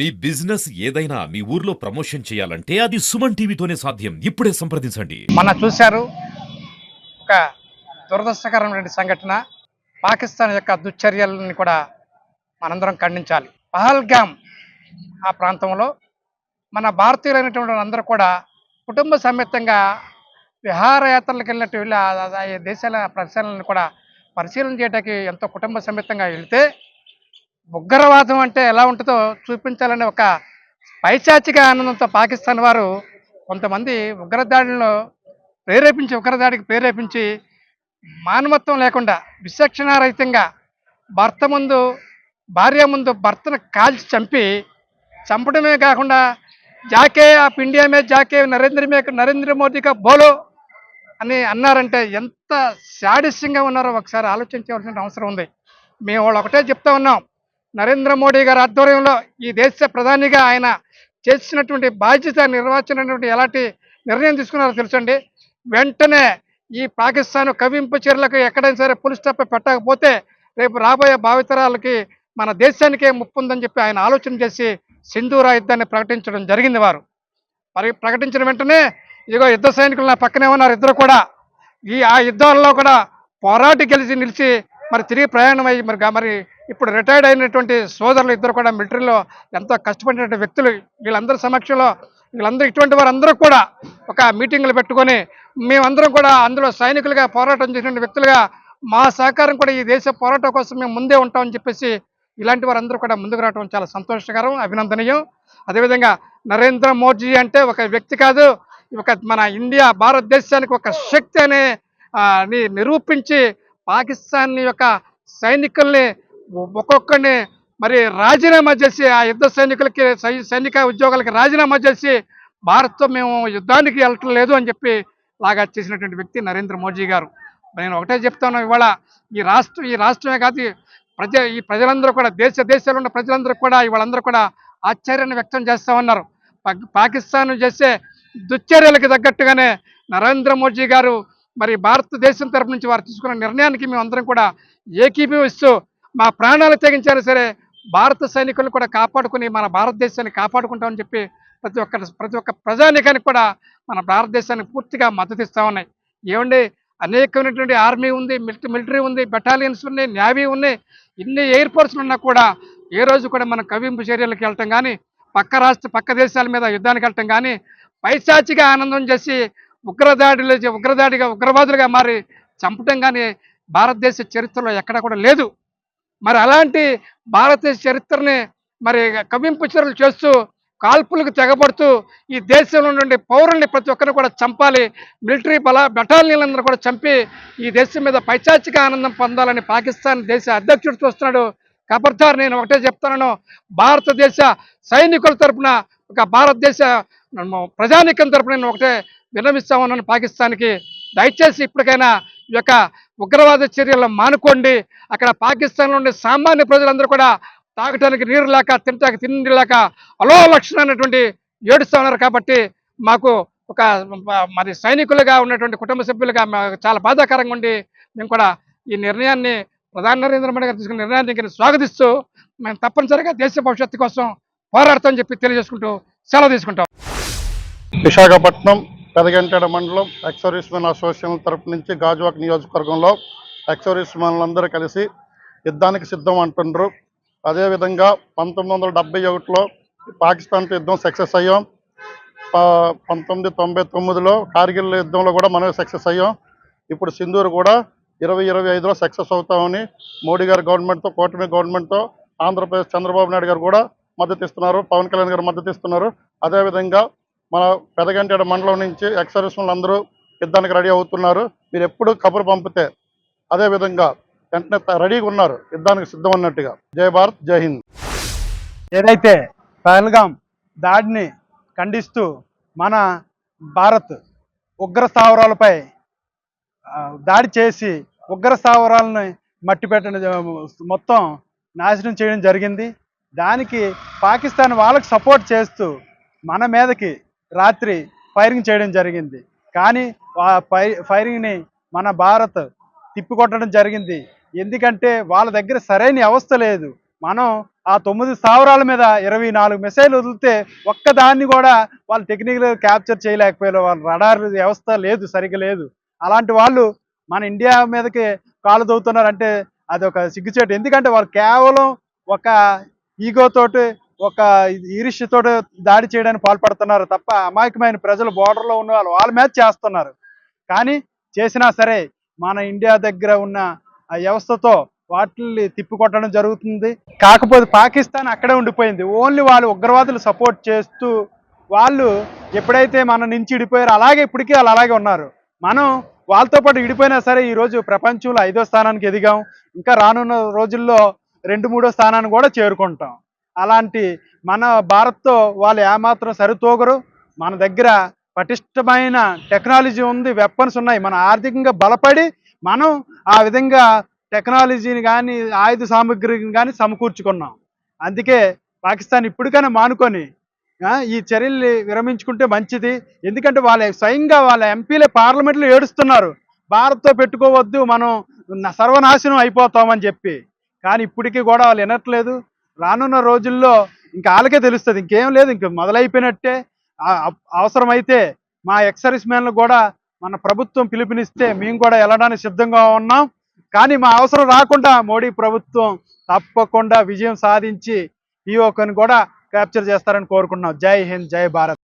మీ business ఏదైనా మీ ఊర్లో promotion చేయాలంటే అది సుమన్ టీవీతోనే సాధ్యం. ఇప్పుడే సంప్రదించండి. మన చూశారు ఒక దురదృష్టకరమైన సంఘటన. పాకిస్తాన్ యొక్క దుశ్చర్యలని కూడా మనందరం ఖండించాలి. పహల్గామ్ ఆ ప్రాంతంలో మన భారతీయులైనటువంటి అందరూ కూడా కుటుంబ సమేతంగా విహారయాత్రలకు వెళ్ళినట్టు వెళ్ళి దేశాల ప్రదేశాలను కూడా పరిశీలన చేయడానికి ఎంతో కుటుంబ సమేతంగా వెళ్తే ఉగ్రవాదం అంటే ఎలా ఉంటుందో చూపించాలనే ఒక పైచాచిక ఆనందంతో పాకిస్తాన్ వారు కొంతమంది ఉగ్రదాడులను ప్రేరేపించి ఉగ్రదాడికి ప్రేరేపించి మానవత్వం లేకుండా విచక్షణారహితంగా భర్త ముందు భార్య ముందు భర్తను కాల్చి చంపి చంపడమే కాకుండా జాకే ఆఫ్ ఇండియా మే జాకే నరేంద్ర మే నరేంద్ర మోదీగా బోలో అని అన్నారంటే ఎంత శాడిస్యంగా ఉన్నారో ఒకసారి ఆలోచించవలసిన అవసరం ఉంది. మేము వాళ్ళు ఒకటే చెప్తా ఉన్నాం. నరేంద్ర మోడీ గారి ఆధ్వర్యంలో ఈ దేశ ప్రధానిగా ఆయన చేసినటువంటి బాధ్యత నిర్వచించినటువంటి ఎలాంటి నిర్ణయం తీసుకున్నారో తెలుసండి. వెంటనే ఈ పాకిస్తాన్ కవింపు చర్యలకు ఎక్కడైనా సరే పులి స్టాప్ పెట్టకపోతే రేపు రాబోయే భావితరాలకి మన దేశానికే ముప్పు ఉందని చెప్పి ఆయన ఆలోచన చేసి సింధూరా యుద్ధాన్ని ప్రకటించడం జరిగింది వారు. మరి ప్రకటించిన వెంటనే ఇదిగో యుద్ధ సైనికులు నా పక్కనే ఉన్నారు. ఇద్దరు కూడా ఈ ఆ యుద్ధాల్లో కూడా పోరాటి గెలిచి నిలిచి మరి తిరిగి ప్రయాణం అయ్యి మరి మరి ఇప్పుడు రిటైర్డ్ అయినటువంటి సోదరులు ఇద్దరు కూడా మిలిటరీలో ఎంతో కష్టపడినటువంటి వ్యక్తులు. వీళ్ళందరి సమక్షంలో వీళ్ళందరూ ఇటువంటి వారందరూ కూడా ఒక మీటింగ్లు పెట్టుకొని మేమందరం కూడా అందులో సైనికులుగా పోరాటం చేసిన వ్యక్తులుగా మా సహకారం కూడా ఈ దేశ పోరాటం కోసం మేము ముందే ఉంటామని చెప్పేసి ఇలాంటి వారందరూ కూడా ముందుకు రావడం చాలా సంతోషకరం అభినందనీయం. అదేవిధంగా నరేంద్ర మోదీ అంటే ఒక వ్యక్తి కాదు ఒక మన ఇండియా భారతదేశానికి ఒక శక్తి అనే నిరూపించి పాకిస్తాన్ యొక్క సైనికుల్ని ఒక్కొక్కరిని మరి రాజీనామా చేసి ఆ యుద్ధ సైనికులకి సై- సైనిక ఉద్యోగాలకి రాజీనామా చేసి భారత్తో మేము యుద్ధానికి వెళ్ళటం లేదు అని చెప్పి లాగా చేసినటువంటి వ్యక్తి నరేంద్ర మోదీ గారు. నేను ఒకటే చెప్తాను ఇవాళ ఈ రాష్ట్రం ఈ రాష్ట్రమే కాదు ప్రజ ఈ ప్రజలందరూ కూడా దేశ దేశాలు ఉన్న ప్రజలందరూ కూడా ఇవాళందరూ కూడా ఆశ్చర్యాన్ని వ్యక్తం చేస్తా ఉన్నారు. పాకిస్తాన్ చేసే దుశ్చర్యలకు తగ్గట్టుగానే నరేంద్ర మోదీ గారు మరి భారతదేశం తరపు నుంచి వారు తీసుకున్న నిర్ణయానికి మేము అందరం కూడా ఏకీభవిస్తూ మా ప్రాణాలు తెగించారు సరే భారత సైనికులను కూడా కాపాడుకుని మన భారతదేశాన్ని కాపాడుకుంటామని చెప్పి ప్రతి ఒక్క ప్రతి ఒక్క ప్రజానికానికి కూడా మన భారతదేశానికి పూర్తిగా మద్దతు ఇస్తూ ఉన్నాయి. ఏమండి? అనేకమైనటువంటి ఆర్మీ ఉంది మిలిటరీ మిలిటరీ ఉంది బెటాలియన్స్ ఉన్నాయి నేవీ ఉన్నాయి. ఇన్ని ఎయిర్ ఫోర్స్లు ఉన్నా కూడా ఏ రోజు కూడా మనం కవింపు చర్యలకు వెళ్ళటం కానీ పక్క రాష్ట్ర పక్క దేశాల మీద యుద్ధానికి వెళ్ళటం కానీ పైశాచిగా ఆనందం చేసి ఉగ్రదాడిలో ఉగ్రదాడిగా ఉగ్రవాదులుగా మారి చంపటం కానీ భారతదేశ చరిత్రలో ఎక్కడా కూడా లేదు. మరి అలాంటి భారతదేశ చరిత్రని మరి కవింపు చర్యలు చేస్తూ కాల్పులకు తెగబడుతూ ఈ దేశంలో నుండి పౌరుల్ని ప్రతి ఒక్కరిని కూడా చంపాలి మిలిటరీ బల బెటాలియన్లందరూ కూడా చంపి ఈ దేశం మీద పైచాచిక ఆనందం పొందాలని పాకిస్తాన్ దేశ అధ్యక్షుడు చూస్తున్నాడు. ఖబర్దార్ నేను ఒకటే చెప్తున్నాను భారతదేశ సైనికుల తరపున ఒక భారతదేశ ప్రజానికం తరపున నేను ఒకటే విరమిస్తామన్న ఉన్నాను పాకిస్తాన్కి దయచేసి ఇప్పటికైనా ఈ యొక్క ఉగ్రవాద చర్యలను మానుకోండి. అక్కడ పాకిస్తాన్లో ఉండే సామాన్య ప్రజలందరూ కూడా తాగటానికి నీరు లేక తినటానికి తిండి లేక అలోలక్షణ అనేటువంటి ఏడుస్తూ ఉన్నారు కాబట్టి మాకు ఒక మరి సైనికులుగా ఉన్నటువంటి కుటుంబ సభ్యులుగా మాకు చాలా బాధాకరంగా ఉండి మేము కూడా ఈ నిర్ణయాన్ని ప్రధాని నరేంద్ర మోడీ గారు తీసుకున్న నిర్ణయాన్ని స్వాగతిస్తూ మేము తప్పనిసరిగా దేశ భవిష్యత్తు కోసం పోరాడతామని చెప్పి తెలియజేసుకుంటూ సెలవు తీసుకుంటాం. విశాఖపట్నం పెదగంటేడ మండలం ఎక్సర్వీస్మెన్ అసోసియేషన్ తరపు నుంచి గాజువాక్ నియోజకవర్గంలో ఎక్సర్వీస్మెన్లందరూ కలిసి యుద్ధానికి సిద్ధం అంటుండ్రు. అదేవిధంగా పంతొమ్మిది వందల డెబ్బై ఒకటిలో పాకిస్తాన్తో యుద్ధం సక్సెస్ అయ్యాం. పంతొమ్మిది తొంభై తొమ్మిదిలో కార్గిల్ యుద్ధంలో కూడా మనమే సక్సెస్ అయ్యాం. ఇప్పుడు సింధూరు కూడా ఇరవై ఇరవై ఐదులో సక్సెస్ అవుతామని మోడీ గారి గవర్నమెంట్తో కూటమి గవర్నమెంట్తో ఆంధ్రప్రదేశ్ చంద్రబాబు నాయుడు గారు కూడా మద్దతు ఇస్తున్నారు. పవన్ కళ్యాణ్ గారు మద్దతు ఇస్తున్నారు. అదేవిధంగా మన పెదగంటేడ మండలం నుంచి ఎక్సర్వీస్లు అందరూ యుద్ధానికి రెడీ అవుతున్నారు. మీరు ఎప్పుడు కబురు పంపితే అదే విధంగా వెంటనే రెడీగా ఉన్నారు. యుద్ధానికి సిద్ధం అన్నట్టుగా. జై భారత్ జై హింద్. ఏదైతే పహల్గాం దాడిని ఖండిస్తూ మన భారత్ ఉగ్ర స్థావరాలపై దాడి చేసి ఉగ్ర స్థావరాలను మట్టి పెట్టిన మొత్తం నాశనం చేయడం జరిగింది. దానికి పాకిస్తాన్ వాళ్ళకి సపోర్ట్ చేస్తూ మన మీదకి రాత్రి ఫైరింగ్ చేయడం జరిగింది. కానీ ఆ ఫై ఫైరింగ్ని మన భారత్ తిప్పికొట్టడం జరిగింది. ఎందుకంటే వాళ్ళ దగ్గర సరైన వ్యవస్థ లేదు. మనం ఆ తొమ్మిది స్థావరాల మీద ఇరవై నాలుగు మిసైల్ వదిలితే ఒక్కదాన్ని కూడా వాళ్ళు టెక్నికల్ క్యాప్చర్ చేయలేకపోయారు వాళ్ళ రడార్ వ్యవస్థ లేదు సరిగ్గా లేదు. అలాంటి వాళ్ళు మన ఇండియా మీదకి కాలు దవ్వుతున్నారంటే అది ఒక సిగ్గుచేటు. ఎందుకంటే వాళ్ళు కేవలం ఒక ఈగోతోటి ఒక ఈరిష్యతో దాడి చేయడానికి పాల్పడుతున్నారు తప్ప అమాయకమైన ప్రజలు బోర్డర్లో ఉన్న వాళ్ళు వాళ్ళ మీద చేస్తున్నారు. కానీ చేసినా సరే మన ఇండియా దగ్గర ఉన్న ఆ వ్యవస్థతో వాటిని తిప్పికొట్టడం జరుగుతుంది. కాకపోతే పాకిస్తాన్ అక్కడే ఉండిపోయింది. ఓన్లీ వాళ్ళు ఉగ్రవాదులు సపోర్ట్ చేస్తూ వాళ్ళు ఎప్పుడైతే మన నుంచి ఇడిపోయారో అలాగే ఇప్పటికీ వాళ్ళు అలాగే ఉన్నారు. మనం వాళ్ళతో పాటు ఇడిపోయినా సరే ఈరోజు ప్రపంచంలో ఐదో స్థానానికి ఎదిగాం. ఇంకా రానున్న రోజుల్లో రెండు మూడో స్థానాన్ని కూడా చేరుకుంటాం. అలాంటి మన భారత్తో వాళ్ళు ఏమాత్రం సరితూగరు. మన దగ్గర పటిష్టమైన టెక్నాలజీ ఉంది వెపన్స్ ఉన్నాయి. మన ఆర్థికంగా బలపడి మనం ఆ విధంగా టెక్నాలజీని కానీ ఆయుధ సామగ్రిని కానీ సమకూర్చుకున్నాం. అందుకే పాకిస్తాన్ ఇప్పటికైనా మానుకొని ఈ చర్యల్ని విరమించుకుంటే మంచిది. ఎందుకంటే వాళ్ళ స్వయంగా వాళ్ళ ఎంపీలే పార్లమెంట్లో ఏడుస్తున్నారు. భారత్తో పెట్టుకోవద్దు మనం సర్వనాశనం అయిపోతామని చెప్పి. కానీ ఇప్పటికీ కూడా వాళ్ళు వినట్లేదు. రానున్న రోజుల్లో ఇంకా వాళ్ళకే తెలుస్తుంది. ఇంకేం లేదు ఇంక మొదలైపోయినట్టే. అవసరమైతే మా ఎక్సర్విస్ మ్యాన్లు కూడా మన ప్రభుత్వం పిలుపునిస్తే మేము కూడా వెళ్ళడానికి సిద్ధంగా ఉన్నాం. కానీ మా అవసరం రాకుండా మోడీ ప్రభుత్వం తప్పకుండా విజయం సాధించి ఈ ఒక్కని కూడా క్యాప్చర్ చేస్తారని కోరుకున్నాం జై హింద్ జై భారత్.